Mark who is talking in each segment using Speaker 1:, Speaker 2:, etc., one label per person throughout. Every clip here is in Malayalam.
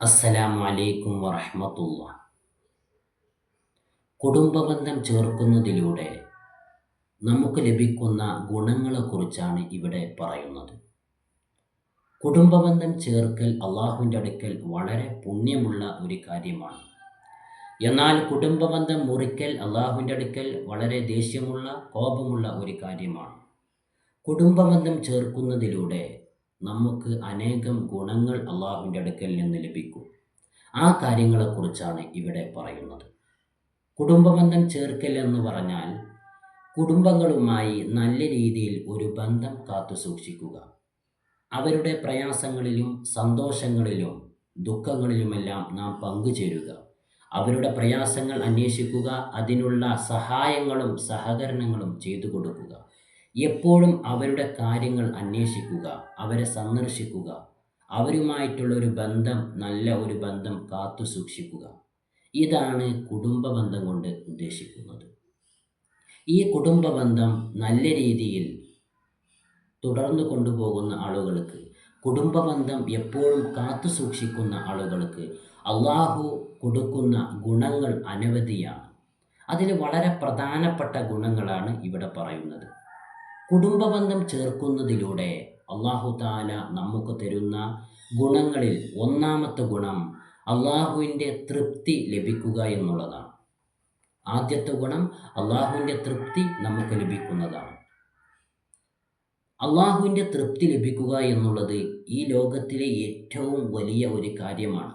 Speaker 1: അസ്സലാമു അലൈക്കും വറഹ്മത്തുള്ള കുടുംബബന്ധം ചേർക്കുന്നതിലൂടെ നമുക്ക് ലഭിക്കുന്ന ഗുണങ്ങളെക്കുറിച്ചാണ് ഇവിടെ പറയുന്നത്. കുടുംബബന്ധം ചേർക്കൽ അള്ളാഹുവിന്റെ അടുക്കൽ വളരെ പുണ്യമുള്ള ഒരു കാര്യമാണ്. എന്നാൽ കുടുംബബന്ധം മുറിക്കൽ അള്ളാഹുവിന്റെ അടുക്കൽ വളരെ ദേഷ്യമുള്ള കോപമുള്ള ഒരു കാര്യമാണ്. കുടുംബബന്ധം ചേർക്കുന്നതിലൂടെ നമുക്ക് അനേകം ഗുണങ്ങൾ അള്ളാഹുവിന്റെ അടുക്കൽ നിന്ന് ലഭിക്കും. ആ കാര്യങ്ങളെക്കുറിച്ചാണ് ഇവിടെ പറയുന്നത്. കുടുംബബന്ധം ചേർക്കൽ എന്ന് പറഞ്ഞാൽ കുടുംബങ്ങളുമായി നല്ല രീതിയിൽ ഒരു ബന്ധം കാത്തു സൂക്ഷിക്കുക. അവരുടെ പ്രയാസങ്ങളിലും സന്തോഷങ്ങളിലും ദുഃഖങ്ങളിലുമെല്ലാം നാം പങ്കുചേരുക. അവരുടെ പ്രയാസങ്ങൾ അന്വേഷിക്കുക അതിനുള്ള സഹായങ്ങളും സഹകരണങ്ങളും ചെയ്തു കൊടുക്കുക. എപ്പോഴും അവരുടെ കാര്യങ്ങൾ അന്വേഷിക്കുക അവരെ സന്ദർശിക്കുക അവരുമായിട്ടുള്ള ഒരു ബന്ധം നല്ല ഒരു ബന്ധം കാത്തു സൂക്ഷിക്കുക. ഇതാണ് കുടുംബ ബന്ധം കൊണ്ട് ഉദ്ദേശിക്കുന്നത്. ഈ കുടുംബ ബന്ധം നല്ല രീതിയിൽ തുടർന്നു കൊണ്ടുപോകുന്ന ആളുകൾക്ക് കുടുംബ ബന്ധം എപ്പോഴും കാത്തു സൂക്ഷിക്കുന്ന ആളുകൾക്ക് അള്ളാഹു കൊടുക്കുന്ന ഗുണങ്ങൾ അനവധിയാണ്. അതിൽ വളരെ പ്രധാനപ്പെട്ട ഗുണങ്ങളാണ് ഇവിടെ പറയുന്നത്. കുടുംബബന്ധം ചേർക്കുന്നതിലൂടെ അള്ളാഹു താല നമുക്ക് തരുന്ന ഗുണങ്ങളിൽ ഒന്നാമത്തെ ഗുണം അള്ളാഹുവിന്റെ തൃപ്തി ലഭിക്കുക എന്നുള്ളതാണ്. ആദ്യത്തെ ഗുണം അള്ളാഹുവിന്റെ തൃപ്തി നമുക്ക് ലഭിക്കുന്നതാണ്. അള്ളാഹുവിന്റെ തൃപ്തി ലഭിക്കുക എന്നുള്ളത് ഈ ലോകത്തിലെ ഏറ്റവും വലിയ ഒരു കാര്യമാണ്.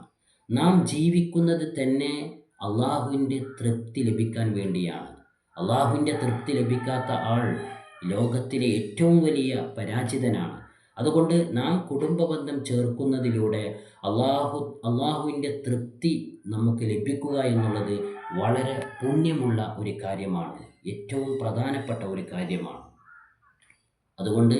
Speaker 1: നാം ജീവിക്കുന്നത് തന്നെ അള്ളാഹുവിന്റെ തൃപ്തി ലഭിക്കാൻ വേണ്ടിയാണ്. അള്ളാഹുവിന്റെ തൃപ്തി ലഭിക്കാത്ത ആൾ ലോകത്തിലെ ഏറ്റവും വലിയ പരാജിതനാണ്. അതുകൊണ്ട് നാം കുടുംബബന്ധം ചേർക്കുന്നതിലൂടെ അള്ളാഹു അള്ളാഹുവിന്റെ തൃപ്തി നമുക്ക് ലഭിക്കുക എന്നുള്ളത് വളരെ പുണ്യമുള്ള ഒരു കാര്യമാണ്. ഏറ്റവും പ്രധാനപ്പെട്ട ഒരു കാര്യമാണ്. അതുകൊണ്ട്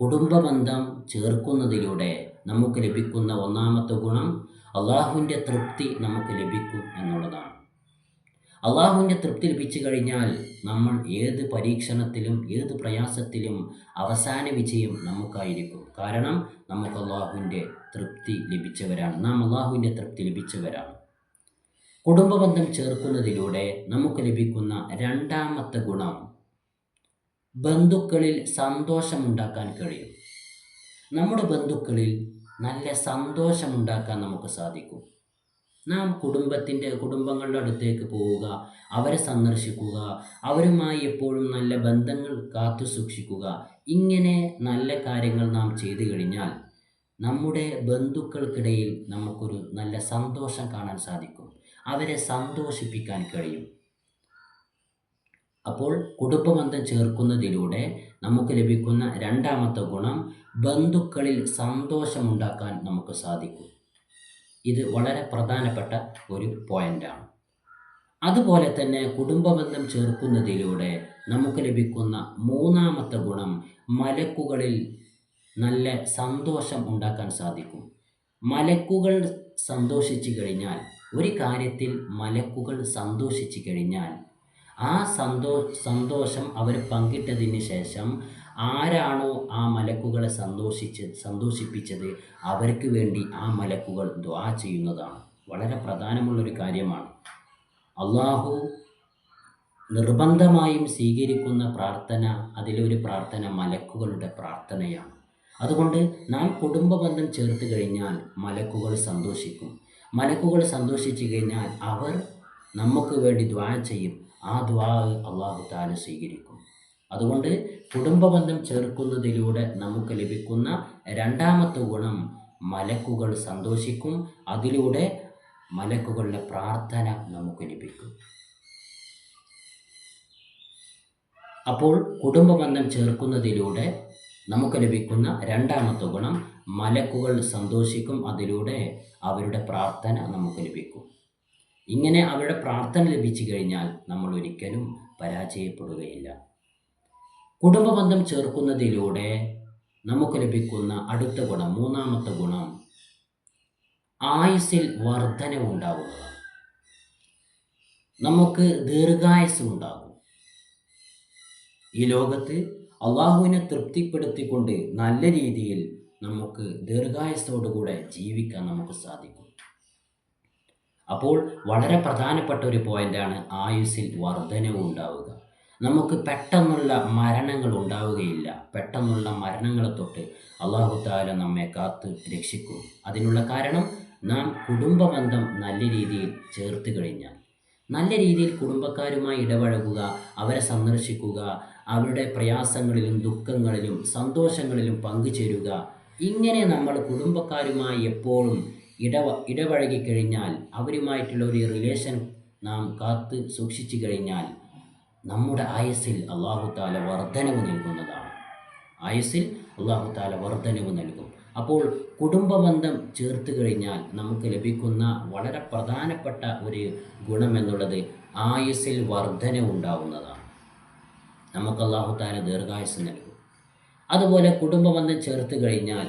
Speaker 1: കുടുംബബന്ധം ചേർക്കുന്നതിലൂടെ നമുക്ക് ലഭിക്കുന്ന ഒന്നാമത്തെ ഗുണം അള്ളാഹുവിന്റെ തൃപ്തി നമുക്ക് ലഭിക്കും എന്നുള്ളതാണ്. അള്ളാഹുവിന്റെ തൃപ്തി ലഭിച്ചു കഴിഞ്ഞാൽ നമ്മൾ ഏത് പരീക്ഷണത്തിലും ഏത് പ്രയാസത്തിലും അവസാന വിജയം നമുക്കായിരിക്കും. കാരണം നമുക്ക് അള്ളാഹുവിന്റെ തൃപ്തി ലഭിച്ചവരാണ്. നാം അള്ളാഹുവിന്റെ തൃപ്തി ലഭിച്ചവരാണ്. കുടുംബബന്ധം ചേർക്കുന്നതിലൂടെ നമുക്ക് ലഭിക്കുന്ന രണ്ടാമത്തെ ഗുണം ബന്ധുക്കളിൽ സന്തോഷമുണ്ടാക്കാൻ കഴിയും. നമ്മുടെ ബന്ധുക്കളിൽ നല്ല സന്തോഷമുണ്ടാക്കാൻ നമുക്ക് സാധിക്കും. നാം കുടുംബത്തിന്റെ കുടുംബങ്ങളുടെ അടുത്തേക്ക് പോവുക അവരെ സന്ദർശിക്കുക അവരുമായി എപ്പോഴും നല്ല ബന്ധങ്ങൾ കാത്തു സൂക്ഷിക്കുക. ഇങ്ങനെ നല്ല കാര്യങ്ങൾ നാം ചെയ്തു കഴിഞ്ഞാൽ നമ്മുടെ ബന്ധുക്കൾക്കിടയിൽ നമുക്കൊരു നല്ല സന്തോഷം കാണാൻ സാധിക്കും. അവരെ സന്തോഷിപ്പിക്കാൻ കഴിയും. അപ്പോൾ കുടുംബബന്ധം ചേർക്കുന്നതിലൂടെ നമുക്ക് ലഭിക്കുന്ന രണ്ടാമത്തെ ഗുണം ബന്ധുക്കളിൽ സന്തോഷമുണ്ടാക്കാൻ നമുക്ക് സാധിക്കും. ഇത് വളരെ പ്രധാനപ്പെട്ട ഒരു പോയിന്റാണ് അതുപോലെ തന്നെ കുടുംബബന്ധം ചേർക്കുന്നതിലൂടെ നമുക്ക് ലഭിക്കുന്ന മൂന്നാമത്തെ ഗുണം മലക്കുകളിൽ നല്ല സന്തോഷം ഉണ്ടാക്കാൻ സാധിക്കും. മലക്കുകൾ സന്തോഷിച്ചു കഴിഞ്ഞാൽ ഒരു കാര്യത്തിൽ മലക്കുകൾ സന്തോഷിച്ചു കഴിഞ്ഞാൽ ആ സന്തോ സന്തോഷം അവർ പങ്കിട്ടതിന് ശേഷം ആരാണോ ആ മലക്കുകളെ സന്തോഷിച്ച് സന്തോഷിപ്പിച്ചത് അവർക്ക് വേണ്ടി ആ മലക്കുകൾ ദ്വാ ചെയ്യുന്നതാണ്. വളരെ പ്രധാനമുള്ളൊരു കാര്യമാണ്. അള്ളാഹു നിർബന്ധമായും സ്വീകരിക്കുന്ന പ്രാർത്ഥന അതിലൊരു പ്രാർത്ഥന മലക്കുകളുടെ പ്രാർത്ഥനയാണ്. അതുകൊണ്ട് നാം കുടുംബ ബന്ധം ചേർത്ത് കഴിഞ്ഞാൽ മലക്കുകൾ സന്തോഷിക്കും. മലക്കുകൾ സന്തോഷിച്ചു കഴിഞ്ഞാൽ അവർ നമുക്ക് വേണ്ടി ദ്വാ ചെയ്യും. ആ ദ്വാ അള്ളാഹു താല സ്വീകരിക്കും. അതുകൊണ്ട് കുടുംബബന്ധം ചേർക്കുന്നതിലൂടെ നമുക്ക് ലഭിക്കുന്ന രണ്ടാമത്തെ ഗുണം മലക്കുകൾ സന്തോഷിക്കും. അതിലൂടെ മലക്കുകളുടെ പ്രാർത്ഥന നമുക്ക് ലഭിക്കും. അപ്പോൾ കുടുംബബന്ധം ചേർക്കുന്നതിലൂടെ നമുക്ക് ലഭിക്കുന്ന രണ്ടാമത്തെ ഗുണം മലക്കുകൾ സന്തോഷിക്കും. അതിലൂടെ അവരുടെ പ്രാർത്ഥന നമുക്ക് ലഭിക്കും. ഇങ്ങനെ അവരുടെ പ്രാർത്ഥന ലഭിച്ചു കഴിഞ്ഞാൽ നമ്മൾ ഒരിക്കലും പരാജയപ്പെടുകയില്ല. കുടുംബബന്ധം ചേർക്കുന്നതിലൂടെ നമുക്ക് ലഭിക്കുന്ന അടുത്ത ഗുണം മൂന്നാമത്തെ ഗുണം ആയുസ്സിൽ വർധനവുണ്ടാവുന്നതാണ്. നമുക്ക് ദീർഘായുസ് ഉണ്ടാകും ഈ ലോകത്ത് അള്ളാഹുവിനെ തൃപ്തിപ്പെടുത്തിക്കൊണ്ട് നല്ല രീതിയിൽ നമുക്ക് ദീർഘായുസോടുകൂടെ ജീവിക്കാൻ നമുക്ക് സാധിക്കും. അപ്പോൾ വളരെ പ്രധാനപ്പെട്ട ഒരു പോയിന്റാണ് ആയുസ്സിൽ വർധനവ് ഉണ്ടാവുക നമുക്ക് പെട്ടെന്നുള്ള മരണങ്ങൾ ഉണ്ടാവുകയില്ല. പെട്ടെന്നുള്ള മരണങ്ങളെ തൊട്ട് അള്ളാഹു താല നമ്മെ കാത്ത് രക്ഷിക്കും. അതിനുള്ള കാരണം നാം കുടുംബബന്ധം നല്ല രീതിയിൽ ചേർത്ത് കഴിഞ്ഞാൽ. നല്ല രീതിയിൽ കുടുംബക്കാരുമായി ഇടപഴകുക അവരെ സന്ദർശിക്കുക അവരുടെ പ്രയാസങ്ങളിലും ദുഃഖങ്ങളിലും സന്തോഷങ്ങളിലും പങ്കുചേരുക. ഇങ്ങനെ നമ്മൾ കുടുംബക്കാരുമായി എപ്പോഴും ഇടവ ഇടപഴകി കഴിഞ്ഞാൽ അവരുമായിട്ടുള്ള ഒരു റിലേഷൻ നാം കാത്ത് സൂക്ഷിച്ചു കഴിഞ്ഞാൽ നമ്മുടെ ആയസിൽ അള്ളാഹു താല വർധനവ് നൽകുന്നതാണ്. ആയസിൽ അള്ളാഹു താല വർധനവ് നൽകും. അപ്പോൾ കുടുംബബന്ധം ചേർത്ത് കഴിഞ്ഞാൽ നമുക്ക് ലഭിക്കുന്ന വളരെ പ്രധാനപ്പെട്ട ഒരു ഗുണമെന്നുള്ളത് ആയുസ്സിൽ വർധന ഉണ്ടാവുന്നതാണ്. നമുക്ക് അള്ളാഹു താല ദീർഘായുസ് നൽകും. അതുപോലെ കുടുംബബന്ധം ചേർത്ത് കഴിഞ്ഞാൽ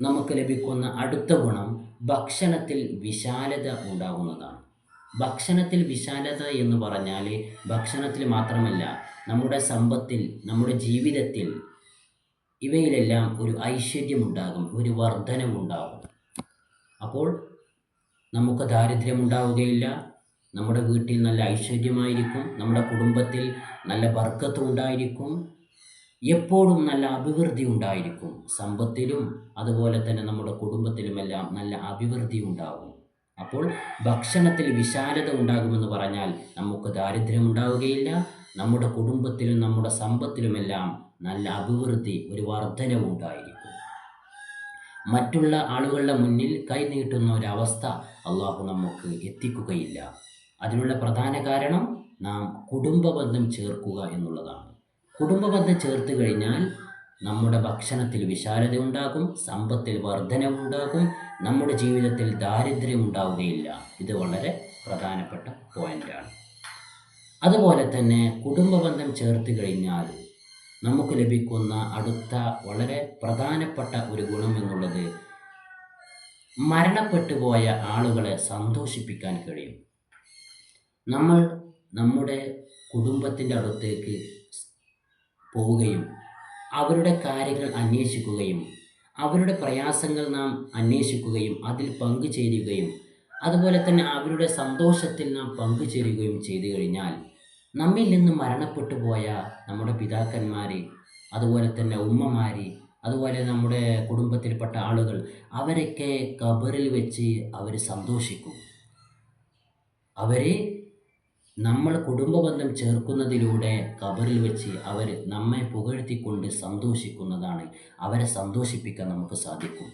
Speaker 1: നമുക്ക് ലഭിക്കുന്ന അടുത്ത ഗുണം ഭക്ഷണത്തിൽ വിശാലത ഉണ്ടാകുന്നതാണ്. ഭക്ഷണത്തിൽ വിശാലത എന്ന് പറഞ്ഞാൽ ഭക്ഷണത്തിൽ മാത്രമല്ല നമ്മുടെ സമ്പത്തിൽ നമ്മുടെ ജീവിതത്തിൽ ഇവയിലെല്ലാം ഒരു ഐശ്വര്യമുണ്ടാകും ഒരു വർധനമുണ്ടാകും. അപ്പോൾ നമുക്ക് ദാരിദ്ര്യമുണ്ടാവുകയില്ല. നമ്മുടെ വീട്ടിൽ നല്ല ഐശ്വര്യമായിരിക്കും നമ്മുടെ കുടുംബത്തിൽ നല്ല ബർക്കത്ത് ഉണ്ടായിരിക്കും എപ്പോഴും നല്ല അഭിവൃദ്ധി ഉണ്ടായിരിക്കും സമ്പത്തിലും അതുപോലെ തന്നെ നമ്മുടെ കുടുംബത്തിലുമെല്ലാം നല്ല അഭിവൃദ്ധി ഉണ്ടാകും അപ്പോൾ ഭക്ഷണത്തിൽ വിശാലത ഉണ്ടാകുമെന്ന് പറഞ്ഞാൽ നമുക്ക് ദാരിദ്ര്യം ഉണ്ടാവുകയില്ല നമ്മുടെ കുടുംബത്തിലും നമ്മുടെ സമ്പത്തിലുമെല്ലാം നല്ല അഭിവൃദ്ധി ഒരു വർധനവുണ്ടായിരിക്കും മറ്റുള്ള ആളുകളുടെ മുന്നിൽ കൈനീട്ടുന്ന ഒരവസ്ഥ അള്ളാഹു നമുക്ക് എത്തിക്കുകയില്ല. അതിനുള്ള പ്രധാന കാരണം നാം കുടുംബബന്ധം ചേർക്കുക എന്നുള്ളതാണ്. കുടുംബബന്ധം ചേർത്ത് കഴിഞ്ഞാൽ നമ്മുടെ ഭക്ഷണത്തിൽ വിശാലത ഉണ്ടാകും സമ്പത്തിൽ വർധനവുണ്ടാകും നമ്മുടെ ജീവിതത്തിൽ ദാരിദ്ര്യം ഉണ്ടാവുകയില്ല. ഇത് വളരെ പ്രധാനപ്പെട്ട പോയിന്റാണ് അതുപോലെ തന്നെ കുടുംബബന്ധം ചേർത്ത് കഴിഞ്ഞാൽ നമുക്ക് ലഭിക്കുന്ന അടുത്ത വളരെ പ്രധാനപ്പെട്ട ഒരു ഗുണം എന്നുള്ളത് മരണപ്പെട്ടു പോയ ആളുകളെ സന്തോഷിപ്പിക്കാൻ കഴിയും. നമ്മൾ നമ്മുടെ കുടുംബത്തിന്റെ അടുത്തേക്ക് പോവുകയും അവരുടെ കാര്യങ്ങൾ അന്വേഷിക്കുകയും അവരുടെ പ്രയാസങ്ങൾ നാം അന്വേഷിക്കുകയും അതിൽ പങ്കുചേരുകയും അതുപോലെ തന്നെ അവരുടെ സന്തോഷത്തിൽ നാം പങ്കുചേരുകയും ചെയ്തു കഴിഞ്ഞാൽ നമ്മിൽ നിന്ന് മരണപ്പെട്ടു പോയ നമ്മുടെ പിതാക്കന്മാർ അതുപോലെ തന്നെ ഉമ്മമാർ അതുപോലെ നമ്മുടെ കുടുംബത്തിൽപ്പെട്ട ആളുകൾ അവരൊക്കെ കബറിൽ വെച്ച് അവർ സന്തോഷിക്കും. അവർ നമ്മൾ കുടുംബബന്ധം ചേർക്കുന്നതിലൂടെ കബറിൽ വെച്ച് അവർ നമ്മെ പുകഴ്ത്തിക്കൊണ്ട് സന്തോഷിക്കുന്നതാണ്. അവരെ സന്തോഷിപ്പിക്കാൻ നമുക്ക് സാധിക്കും.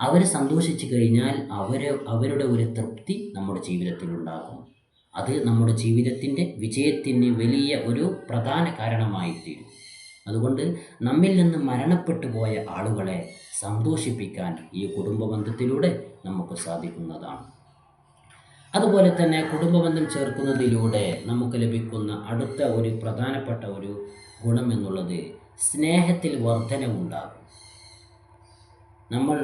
Speaker 1: അവർ സന്തോഷിച്ചു കഴിഞ്ഞാൽ അവർ അവരുടെ ഒരു തൃപ്തി നമ്മുടെ ജീവിതത്തിൽ ഉണ്ടാകും. അത് നമ്മുടെ ജീവിതത്തിന്റെ വിജയത്തിന് വലിയ ഒരു പ്രധാന കാരണമായി തീരും അതുകൊണ്ട് നമ്മിൽ നിന്ന് മരണപ്പെട്ടു പോയ ആളുകളെ സന്തോഷിപ്പിക്കാൻ ഈ കുടുംബ ബന്ധത്തിലൂടെ നമുക്ക് സാധിക്കുന്നതാണ്. അതുപോലെ തന്നെ കുടുംബബന്ധം ചേർക്കുന്നതിലൂടെ നമുക്ക് ലഭിക്കുന്ന അടുത്ത ഒരു പ്രധാനപ്പെട്ട ഒരു ഗുണം എന്നുള്ളത് സ്നേഹത്തിൽ വർധനവുണ്ടാകും. നമ്മൾ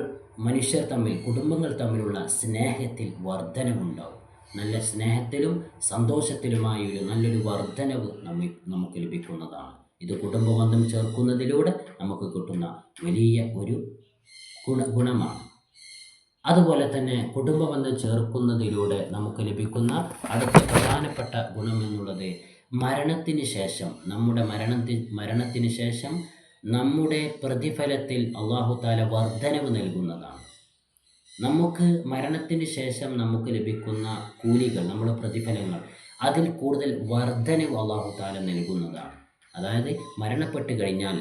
Speaker 1: മനുഷ്യർ തമ്മിൽ കുടുംബങ്ങൾ തമ്മിലുള്ള സ്നേഹത്തിൽ വർധനവുണ്ടാകും. നല്ല സ്നേഹത്തിലും സന്തോഷത്തിലുമായ ഒരു നല്ലൊരു വർധനവ് നമ്മി നമുക്ക് ലഭിക്കുന്നതാണ്. ഇത് കുടുംബബന്ധം ചേർക്കുന്നതിലൂടെ നമുക്ക് കിട്ടുന്ന വലിയ ഒരു ഗുണ ഗുണമാണ്. അതുപോലെ തന്നെ കുടുംബബന്ധം ചേർക്കുന്നതിലൂടെ നമുക്ക് ലഭിക്കുന്ന അടുത്ത പ്രധാനപ്പെട്ട ഗുണം എന്നുള്ളത് മരണത്തിന് ശേഷം നമ്മുടെ മരണത്തി മരണത്തിന് ശേഷം നമ്മുടെ പ്രതിഫലത്തിൽ അള്ളാഹു താല വർധനവ് നൽകുന്നതാണ്. നമുക്ക് മരണത്തിന് ശേഷം നമുക്ക് ലഭിക്കുന്ന കൂലികൾ നമ്മുടെ പ്രതിഫലങ്ങൾ അതിൽ കൂടുതൽ വർധനവ് അള്ളാഹു താല നൽകുന്നതാണ്. അതായത് മരണപ്പെട്ട് കഴിഞ്ഞാൽ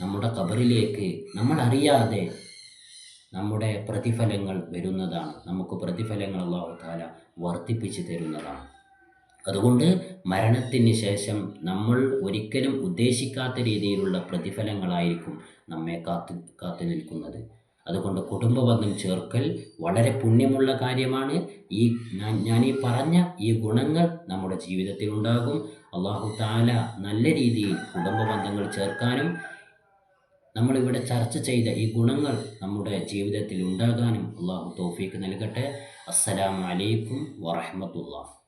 Speaker 1: നമ്മുടെ കബറിലേക്ക് നമ്മൾ അറിയാതെ നമ്മുടെ പ്രതിഫലങ്ങൾ വരുന്നതാണ്. നമുക്ക് പ്രതിഫലങ്ങൾ അള്ളാഹു താല വർദ്ധിപ്പിച്ച് തരുന്നതാണ്. അതുകൊണ്ട് മരണത്തിന് ശേഷം നമ്മൾ ഒരിക്കലും ഉദ്ദേശിക്കാത്ത രീതിയിലുള്ള പ്രതിഫലങ്ങളായിരിക്കും നമ്മെ കാത്തു കാത്തു നിൽക്കുന്നത്. അതുകൊണ്ട് കുടുംബബന്ധം ചേർക്കൽ വളരെ പുണ്യമുള്ള കാര്യമാണ്. ഈ ഞാൻ ഞാൻ ഈ പറഞ്ഞ ഈ ഗുണങ്ങൾ നമ്മുടെ ജീവിതത്തിൽ ഉണ്ടാകും അള്ളാഹു താല നല്ല രീതിയിൽ കുടുംബബന്ധങ്ങൾ ചേർക്കാനും നമ്മളിവിടെ ചർച്ച ചെയ്ത ഈ ഗുണങ്ങൾ നമ്മുടെ ജീവിതത്തിൽ ഉണ്ടാകാനും അള്ളാഹു തോഫീക്ക് നൽകട്ടെ. അസ്സലാമലൈക്കും വറഹമത്തുള്ള